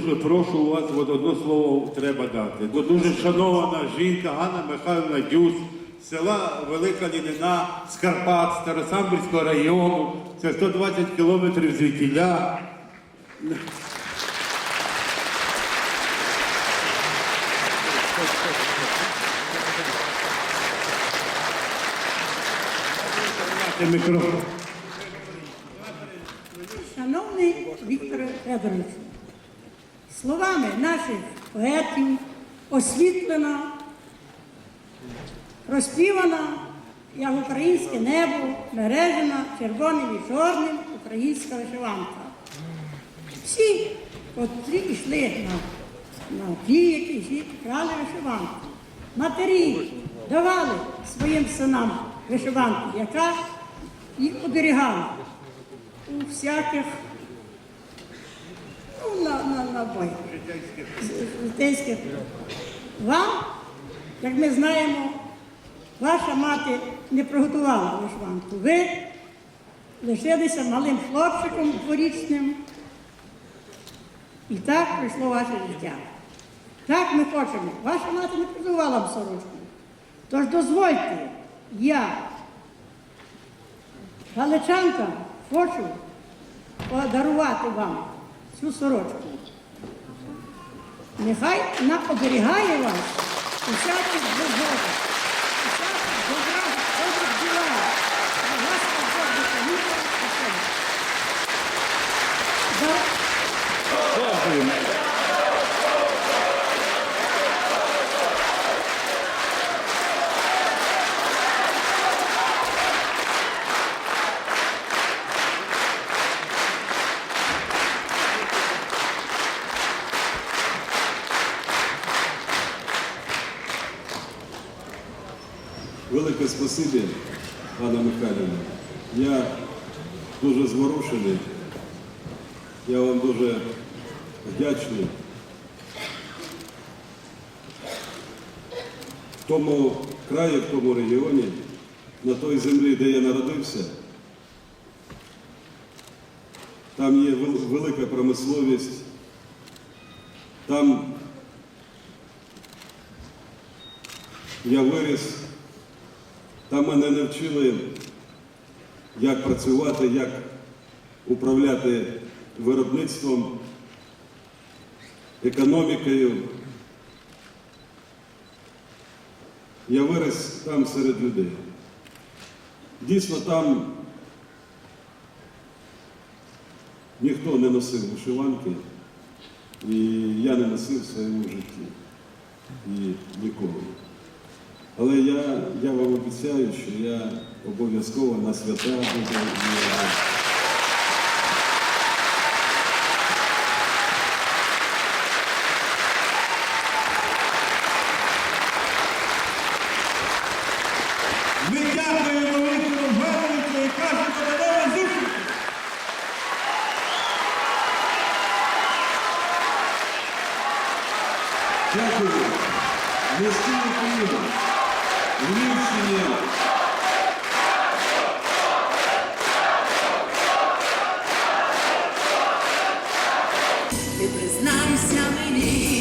дуже прошу вас, от одне слово треба дати. Бо дуже шанована жінка Ганна Михайловна Дюс, села Велика Лінина, з Карпат, Старосамбірського району. Це 120 кілометрів звідтіля. Шановний Віктор Федорович, словами наших поетів освітлена, розпівана, як українське небо, мережена червоним і чорним українська вишиванка. Всі, котрі йшли на, на віки, всі брали вишиванку. Матері давали своїм синам вишиванку, яка їх оберігала у всяких ну, на, на, з- житейських. Вам, як ми знаємо, ваша мати не приготувала вишиванку. Ви лишилися малим хлопчиком дворічним. І так прийшло ваше життя. Так ми хочемо. Ваша мати не приготувала б сорочку. Тож дозвольте, я Галичанка, хочу подарувати вам цю сорочку. Нехай вона оберігає вас усяких безгодів, усяких Велике спасибі, Анна Михайлівна. Я дуже зворушений. Я вам дуже вдячний. В тому краї, в тому регіоні, на той землі, де я народився, там є велика промисловість, там я виріс. Там мене навчили, як працювати, як управляти виробництвом, економікою. Я виріс там серед людей. Дійсно, там ніхто не носив вишиванки, і я не носив в своєму житті. І ніколи. Але я, я вам обіцяю, що я обов'язково на свята буду. її- Ми дякуємо It was nice having you.